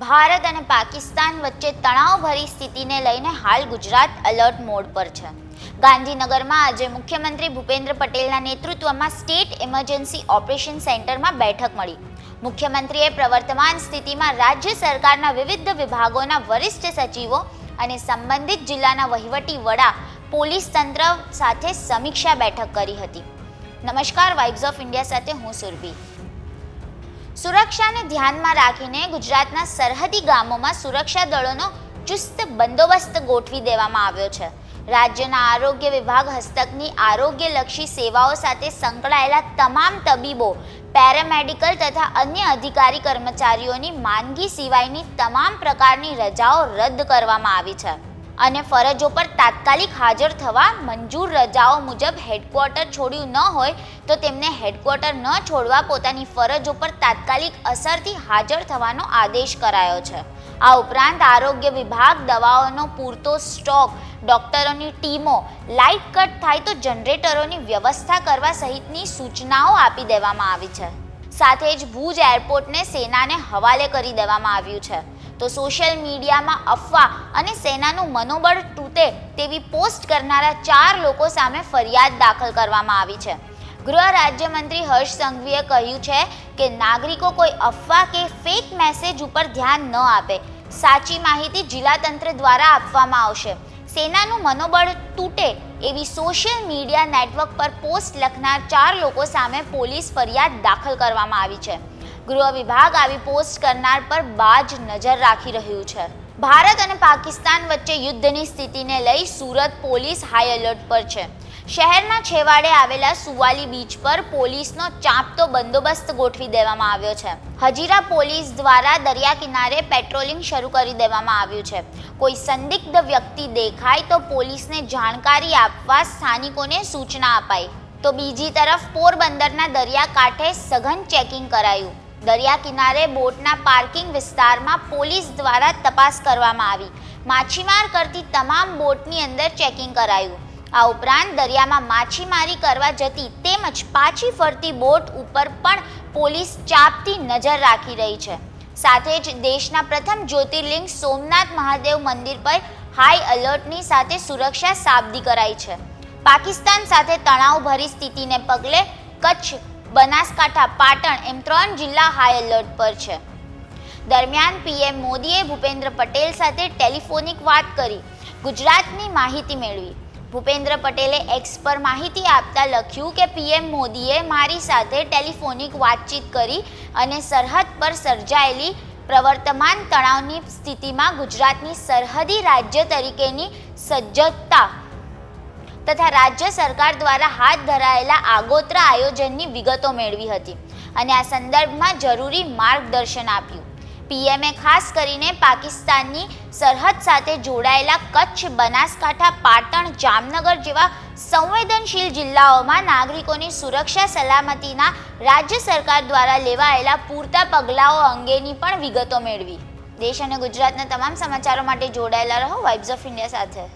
ભારત અને પાકિસ્તાન વચ્ચે તણાવભરી સ્થિતિને લઈને હાલ ગુજરાત એલર્ટ મોડ પર છે. ગાંધીનગરમાં આજે મુખ્યમંત્રી ભૂપેન્દ્ર પટેલના નેતૃત્વમાં સ્ટેટ ઇમરજન્સી ઓપરેશન સેન્ટરમાં બેઠક મળી. મુખ્યમંત્રીએ પ્રવર્તમાન સ્થિતિમાં રાજ્ય સરકારના વિવિધ વિભાગોના વરિષ્ઠ સચિવો અને સંબંધિત જિલ્લાના વહીવટી વડા, પોલીસ તંત્ર સાથે સમીક્ષા બેઠક કરી હતી. નમસ્કાર, વાઇબ્સ ઓફ ઇન્ડિયા સાથે હું સુરભી. સુરક્ષાને ધ્યાનમાં રાખીને ગુજરાતના સરહદી ગામોમાં સુરક્ષા દળોનો ચુસ્ત બંદોબસ્ત ગોઠવી દેવામાં આવ્યો છે. રાજ્યના આરોગ્ય વિભાગ હસ્તકની આરોગ્યલક્ષી સેવાઓ સાથે સંકળાયેલા તમામ તબીબો, પેરામેડિકલ તથા અન્ય અધિકારી કર્મચારીઓની માંદગી સિવાયની તમામ પ્રકારની રજાઓ રદ કરવામાં આવી છે. અને ફરજો પર તાત્કાલિક હાજર થવા મંજૂર રજાઓ મુજબ હેડક્વાર્ટર છોડ્યું ન હોય તો તેમને હેડક્વાર્ટર ન છોડવા પોતાની ફરજો પર તાત્કાલિક અસરથી હાજર થવાનો આદેશ કરાયો છે. આ ઉપરાંત આરોગ્ય વિભાગ દવાઓનો પૂરતો સ્ટોક, ડોક્ટરોની ટીમો, લાઇટ કટ થાય તો જનરેટરોની વ્યવસ્થા કરવા સહિતની સૂચનાઓ આપી દેવામાં આવી છે. સાથે જ ભુજ એરપોર્ટને સેનાને હવાલે કરી દેવામાં આવ્યું છે. તો સોશિયલ મીડિયામાં અફવા અને સેનાનું મનોબળ તૂટે તેવી પોસ્ટ કરનારા ચાર લોકો સામે ફરિયાદ દાખલ કરવામાં આવી છે. ગૃહ રાજ્યમંત્રી હર્ષ સંઘવીએ કહ્યું છે કે નાગરિકો કોઈ અફવા કે ફેક મેસેજ ઉપર ધ્યાન ન આપે. સાચી માહિતી જિલ્લા તંત્ર દ્વારા આપવામાં આવશે. સેનાનું મનોબળ તૂટે એવી સોશિયલ મીડિયા નેટવર્ક પર પોસ્ટ લખનાર ચાર લોકો સામે પોલીસ ફરિયાદ દાખલ કરવામાં આવી છે. ગૃહ વિભાગ આવી પોસ્ટ કરનાર પર બાજ નજર રાખી રહ્યું છે. ભારત અને પાકિસ્તાન વચ્ચે યુદ્ધની સ્થિતિને લઈ સુરત પોલીસ હાઈ એલર્ટ પર છે. શહેરના છેવાડે આવેલા સુવાલી બીચ પર પોલીસનો ચાંપતો બંદોબસ્ત ગોઠવી દેવામાં આવ્યો છે. હજીરા પોલીસ દ્વારા દરિયા કિનારે પેટ્રોલિંગ શરૂ કરી દેવામાં આવ્યું છે. કોઈ સંદિગ્ધ વ્યક્તિ દેખાય તો પોલીસને જાણકારી આપવા સ્થાનિકોને સૂચના અપાઈ. તો બીજી તરફ પોરબંદરના દરિયા કાંઠે સઘન ચેકિંગ કરાયું. દરિયા કિનારે બોટના પાર્કિંગ વિસ્તારમાં પોલીસ દ્વારા તપાસ કરવામાં આવી. માછીમાર કરતી તમામ બોટની અંદર ચેકિંગ કરાયું. આ ઉપરાંત દરિયામાં માછીમારી કરવા જતી તેમજ પાછી ફરતી બોટ ઉપર પણ પોલીસ ચાપતી નજર રાખી રહી છે. સાથે જ દેશના પ્રથમ જ્યોતિર્લિંગ સોમનાથ મહાદેવ મંદિર પર હાઈ એલર્ટની સાથે સુરક્ષા સાબદી કરાઈ છે. પાકિસ્તાન સાથે તણાવભરી સ્થિતિને પગલે કચ્છ બનાસકાંઠા, પાટણ એમ ત્રણ જિલ્લા હાઈ એલર્ટ પર છે. દરમિયાન પીએમ મોદીએ ભૂપેન્દ્ર પટેલ સાથે ટેલિફોનિક વાત કરી, ગુજરાતની માહિતી મેળવી. ભૂપેન્દ્ર પટેલે એક્સ પર માહિતી આપતા લખ્યું કે પીએમ મોદીએ મારી સાથે ટેલિફોનિક વાતચીત કરી અને સરહદ પર સર્જાયેલી પ્રવર્તમાન તણાવની સ્થિતિમાં ગુજરાતની સરહદી રાજ્ય તરીકેની સજ્જતા તથા રાજ્ય સરકાર દ્વારા હાથ ધરાયેલા આગોતરા આયોજનની વિગતો મેળવી હતી અને આ સંદર્ભમાં જરૂરી માર્ગદર્શન આપ્યું. પીએમએ ખાસ કરીને પાકિસ્તાનની સરહદ સાથે જોડાયેલા કચ્છ, બનાસકાંઠા, પાટણ, જામનગર જેવા સંવેદનશીલ જિલ્લાઓમાં નાગરિકોની સુરક્ષા સલામતીના રાજ્ય સરકાર દ્વારા લેવાયેલા પૂરતા પગલાઓ અંગેની પણ વિગતો મેળવી. દેશ અને ગુજરાતના તમામ સમાચારો માટે જોડાયેલા રહો. વાઇબ્સ ઓફ ઇન્ડિયા સાથે.